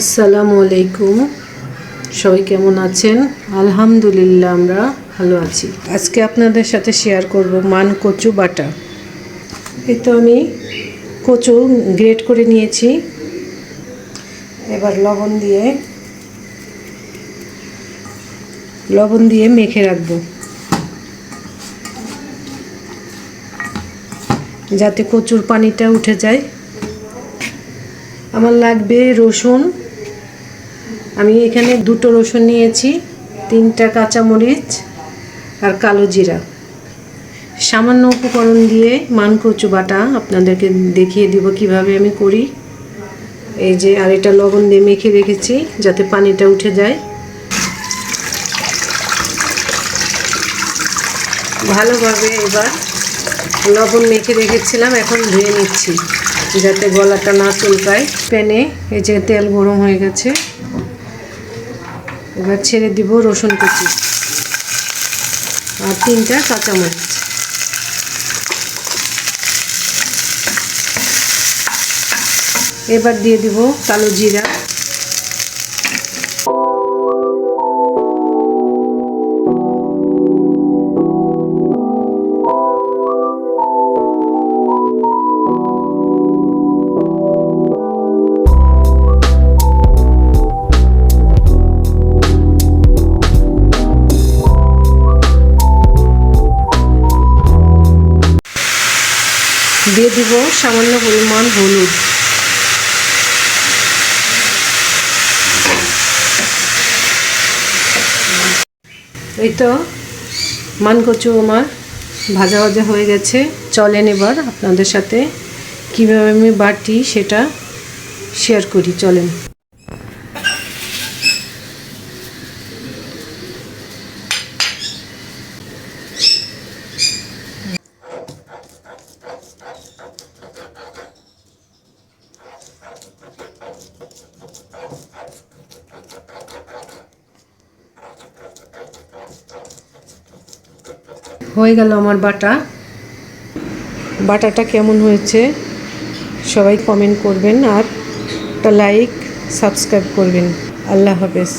আসসালামু আলাইকুম। সবাই কেমন আছেন? আলহামদুলিল্লাহ, আমরা ভালো আছি। আজকে আপনাদের সাথে শেয়ার করব মান কচু বাটা। এই তো আমি কচু গ্রেট করে নিয়েছি। এবার লবণ দিয়ে লবণ দিয়ে মেখে রাখব। যাতে কচুর পানিটা উঠে যায়। আমার লাগবে রসুন। আমি এখানে দুটো রসুন নিয়েছি, তিনটা কাঁচামরিচ আর কালো জিরা। সামান্য উপকরণ দিয়ে মানকচু বাটা আপনাদেরকে দেখিয়ে দিব কীভাবে আমি করি। এই যে আর এটা লবণ দিয়ে মেখে রেখেছি যাতে পানিটা উঠে যায়। ভালোভাবে এবার লবণ মেখে রেখেছিলাম, এখন ধুয়ে নিচ্ছি। যাতে গলাটা না চুলকায়। প্যানে এই যে তেল গরম হয়ে গেছে। এবার ছেড়ে দিব রসুন কুচি আর তিনটা কাঁচামরিচ। এবার দিয়ে দিব কালো জিরা। দিয়ে দিব সামান্য পরিমাণ হলুদ। এই তো মানকচু আমার ভাজা ভাজা হয়ে গেছে। চলেন এবার আপনাদের সাথে কীভাবে আমি বাটি সেটা শেয়ার করি, চলেন। হয়ে গেল আমার বাটা। বাটাটা কেমন হয়েছে সবাই কমেন্ট করবেন আর একটা লাইক সাবস্ক্রাইব করবেন। আল্লাহ হাফেজ।